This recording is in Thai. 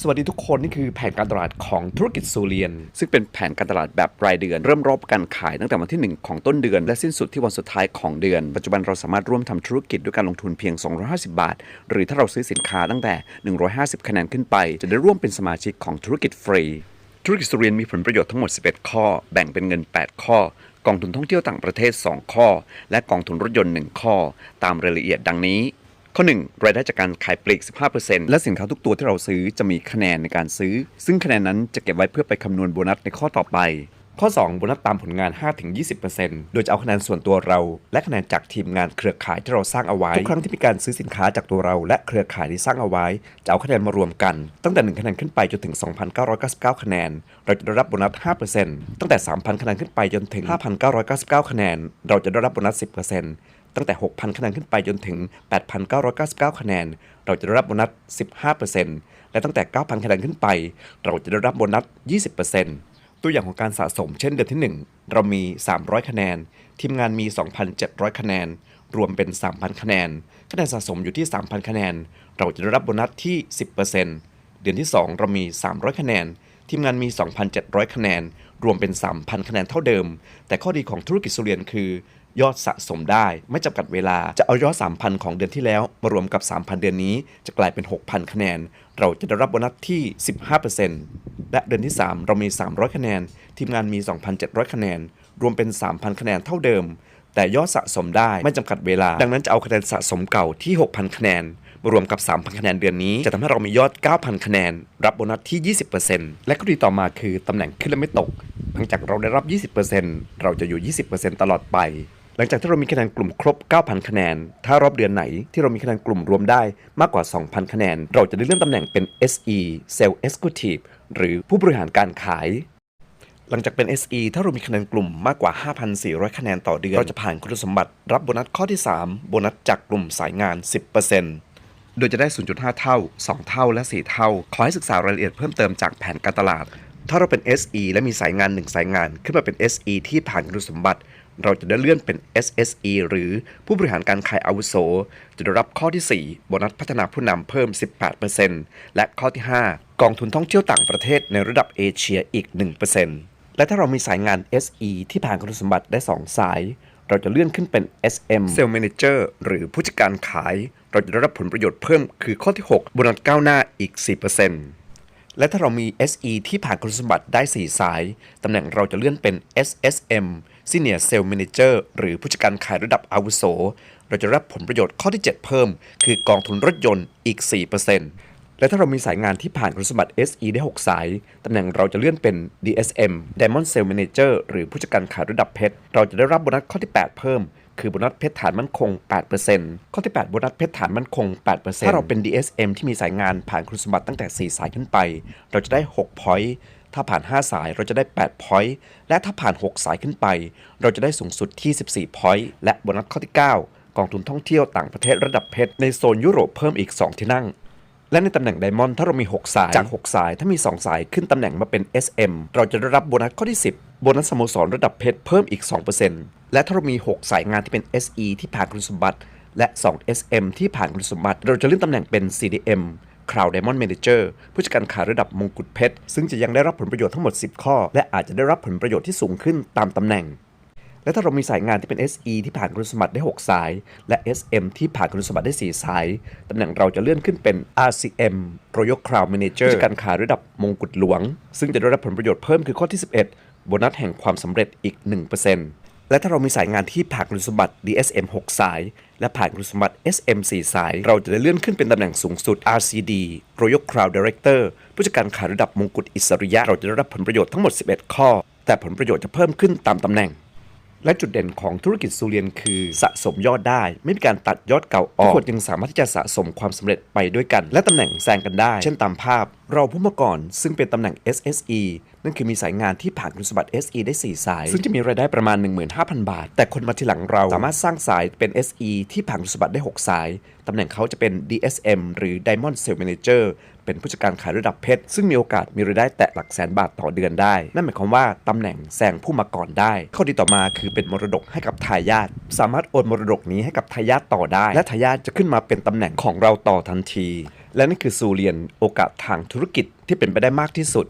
สวัสดีทุกคนนี่คือแผนการตลาดของธุรกิจซูเรียน ซึ่งเป็นแผนการตลาดแบบรายเดือน เริ่มรอบการขายตั้งแต่วันที่ 1 ของต้นเดือน และสิ้นสุดที่วันสุดท้ายของเดือน ปัจจุบันเราสามารถร่วมทำธุรกิจด้วยการลงทุนเพียง 250 บาท หรือถ้าเราซื้อสินค้าตั้งแต่ 150 คะแนนขึ้นไป จะได้ร่วมเป็นสมาชิกของธุรกิจฟรี ธุรกิจซูเรียนมีผลประโยชน์ทั้งหมด 11 ข้อ แบ่งเป็นเงิน 8 ข้อกองทุนท่องเที่ยวต่างประเทศ 2 ข้อ และกองทุนรถยนต์ 1 ข้อ ตามรายละเอียดดังนี้ ข้อ 1 รายได้จากการขายปลีก 15%และสินค้าทุกตัวที่เราซื้อจะมีคะแนนในการซื้อ ซึ่งคะแนนนั้นจะเก็บไว้เพื่อไปคำนวณโบนัสในข้อต่อไป ข้อ 2 โบนัสตามผลงาน 5-20%โดยจะเอาคะแนนส่วนตัวเรา และคะแนนจากทีมงานเครือข่ายที่เราสร้างเอาไว้ทุกครั้งที่มีการซื้อสินค้าจากตัวเรา และเครือข่ายที่สร้างเอาไว้ จะเอาคะแนนมารวมกัน ตั้งแต่ 1 คะแนนขึ้นไปจนถึง 2,999 คะแนน เราจะได้รับโบนัส 5%ตั้งแต่ 3,000 คะแนนขึ้นไปจนถึง 5,999 คะแนน เราจะได้รับโบนัส 10% ตั้งแต่ 6,000 คะแนนขึ้นไปจนถึง 8,999 คะแนน เราจะได้รับโบนัส 15%และตั้งแต่ 9,000 คะแนนขึ้นไป เราจะได้รับโบนัส 20%ตัวอย่างของการสะสมเช่นเดือนที่ 1 เรามี 300 คะแนน ทีมงานมี 2,700 คะแนน รวมเป็น 3,000 คะแนน คะแนนสะสมอยู่ที่ 3,000 คะแนน เราจะได้รับโบนัสที่ 10%เดือนที่ 2 เรามี 300 คะแนน ทีมงานมี 2,700 คะแนน รวมเป็น 3,000 คะแนนเท่าเดิม แต่ข้อดีของธุรกิจสุเรียนคือ ยอดสะสมได้ ไม่จำกัดเวลาจะเอายอด 3,000 ของเดือนที่แล้ว มารวมกับ 3,000 เดือนนี้ จะกลายเป็น 6,000 คะแนน เราจะได้รับโบนัสที่ 15%และเดือนที่ 3 เรามี 300 คะแนน ทีมงานมี 2,700 คะแนน รวมเป็น 3,000 คะแนนเท่าเดิม แต่ยอดสะสมได้ไม่จำกัดเวลา ดังนั้นจะเอาคะแนนสะสมเก่าที่ 6,000 คะแนนมารวมกับ 3,000 คะแนนเดือนนี้ จะทำให้เรามียอด 9,000 คะแนน รับโบนัสที่ 20%และข้อดีต่อมาคือตำแหน่งขึ้นและไม่ตก หลังจากเราได้รับ 20%เราจะอยู่ 20%ตลอดไป หลังจากที่เรามีคะแนนกลุ่มครบ 9,000 คะแนน ถ้ารอบเดือนไหนที่เรามีคะแนนกลุ่มรวมได้มากกว่า 2,000 คะแนน เราจะได้เลื่อนตำแหน่งเป็น SE Sales Executive หรือผู้บริหารการขาย หลังจากเป็น SE ถ้าเรามีคะแนนกลุ่มมากกว่า 5,400 คะแนนต่อเดือน เราจะผ่านคุณสมบัติรับโบนัสข้อที่ 3 โบนัสจากกลุ่มสายงาน 10%โดยจะได้ 0.5 เท่า 2 เท่า และ 4 เท่า ขอให้ศึกษารายละเอียดเพิ่มเติมจากแผนการตลาด ถ้าเราเป็น SE และมีสายงาน 1 สายงาน ขึ้นมาเป็น SE ที่ผ่านคุณสมบัติ เราจะได้เลื่อนเป็น SSE หรือผู้บริหารการขายอาวุโส จะได้รับข้อที่ 4 โบนัสพัฒนาผู้นำเพิ่ม 18%และข้อที่ 5 กองทุนท่องเที่ยวต่างประเทศในระดับเอเชียอีก 1%และถ้าเรามีสายงาน SE ที่ผ่านคุณสมบัติได้ 2 สาย เราจะเลื่อนขึ้นเป็น SM Sales Manager หรือผู้จัดการขาย เราจะได้รับผลประโยชน์เพิ่มคือข้อที่ 6 โบนัสก้าวหน้าอีก 4% และถ้าเรามี SE ที่ผ่านคุณสมบัติได้ 4 สาย ตำแหน่งเราจะเลื่อนเป็น SSM Senior Sales Manager หรือผู้จัดการขายระดับอาวุโส เราจะรับผลประโยชน์ข้อที่ 7 เพิ่ม คือกองทุนรถยนต์อีก 4%และถ้าเรามีสายงานที่ผ่านคุณสมบัติ SE ได้ 6 สาย ตำแหน่งเราจะเลื่อนเป็น DSM Diamond Sales Manager หรือผู้จัดการขายระดับเพชร เราจะได้รับโบนัสข้อที่ 8 เพิ่ม คือโบนัสเพชรฐานมั่นคง 8%ข้อที่ 8 โบนัสเพชรฐานมั่นคง 8%ถ้าเราเป็น DSM ที่มีสายงานผ่านคุณสมบัติตั้งแต่ 4 สายขึ้นไป เราจะได้ 6 point ถ้าผ่าน 5 สายเราจะได้ 8 point และถ้าผ่าน 6 สายขึ้นไป เราจะได้สูงสุดที่ 14 point และโบนัสข้อที่ 9 กองทุนท่องเที่ยวต่างประเทศระดับเพชรในโซนยุโรปเพิ่มอีก 2 ที่นั่งและในตำแหน่งไดมอนด์ถ้าเรามี 6 สาย จาก 6 สายถ้ามี 2 สายขึ้นตำแหน่งมาเป็น SM เราจะได้รับโบนัสข้อที่ 10 โบนัสสโมสรระดับเพชรเพิ่มอีก 2%และถ้าเรามี 6 สายงานที่เป็น SE ที่ผ่านคุณสมบัติ และ 2 SM ที่ผ่านคุณสมบัติ เราจะเลื่อนตำแหน่งเป็น CDM Cloud Diamond Manager ผู้จัดการขายระดับมงกุฎเพชร ซึ่งจะยังได้รับผลประโยชน์ทั้งหมด 10 ข้อ และอาจจะได้รับผลประโยชน์ที่สูงขึ้นตามตำแหน่ง และถ้าเรามีสายงานที่เป็น SE ที่ผ่านคุณสมบัติได้ 6 สาย และ SM ที่ผ่านคุณสมบัติได้ 4 สาย ตำแหน่งเราจะเลื่อนขึ้นเป็น RCM Royal Crown Manager ผู้จัดการขายระดับมงกุฎหลวง ซึ่งจะได้รับผลประโยชน์เพิ่มคือข้อที่ 11 โบนัสแห่งความสำเร็จอีก 1%และถ้าเรามีสายงานที่ผ่านคุณสมบัติ DSM 6 สาย และผ่านคุณสมบัติ SM 4 สาย เราจะได้เลื่อนขึ้นเป็นตำแหน่งสูงสุด RCD Royal Crown Director ผู้จัดการขายระดับมงกุฎอิสริยะ เราจะได้รับผลประโยชน์ทั้งหมด 11 ข้อ แต่ผลประโยชน์จะเพิ่มขึ้นตามตำแหน่ง และจุดเด่นของธุรกิจซูเรียนคือสะสมยอดได้ ไม่มีการตัดยอดเก่าออกทุกคนยังสามารถที่จะสะสมความสำเร็จไปด้วยกัน และตำแหน่งแซงกันได้ เช่นตามภาพ เราผู้มาก่อน ซึ่งเป็นตำแหน่ง SSE นั่นคือมีสายงานที่ผ่านคุณสมบัติ SE ได้ 4 สาย ซึ่งจะมีรายได้ประมาณ 15,000 บาท แต่คนมาทีหลังเราสามารถสร้างสายเป็น SE ที่ผ่านคุณสมบัติได้ 6 สายตำแหน่งเขาจะเป็น DSM หรือ Diamond Sales Manager เป็นผู้จัดการขายระดับเพชร ซึ่งมีโอกาสมีรายได้แตะหลักแสนบาทต่อเดือนได้ นั่นหมายความว่าตำแหน่งแซงผู้มาก่อนได้ ข้อดีต่อมาคือเป็นมรดกให้กับทายาทสามารถโอนมรดกนี้ให้กับทายาทต่อได้ และทายาทจะขึ้นมาเป็นตำแหน่งของเราต่อทันที และนั่นคือซูเรียนโอกาสทางธุรกิจที่เป็นไปได้มากที่สุด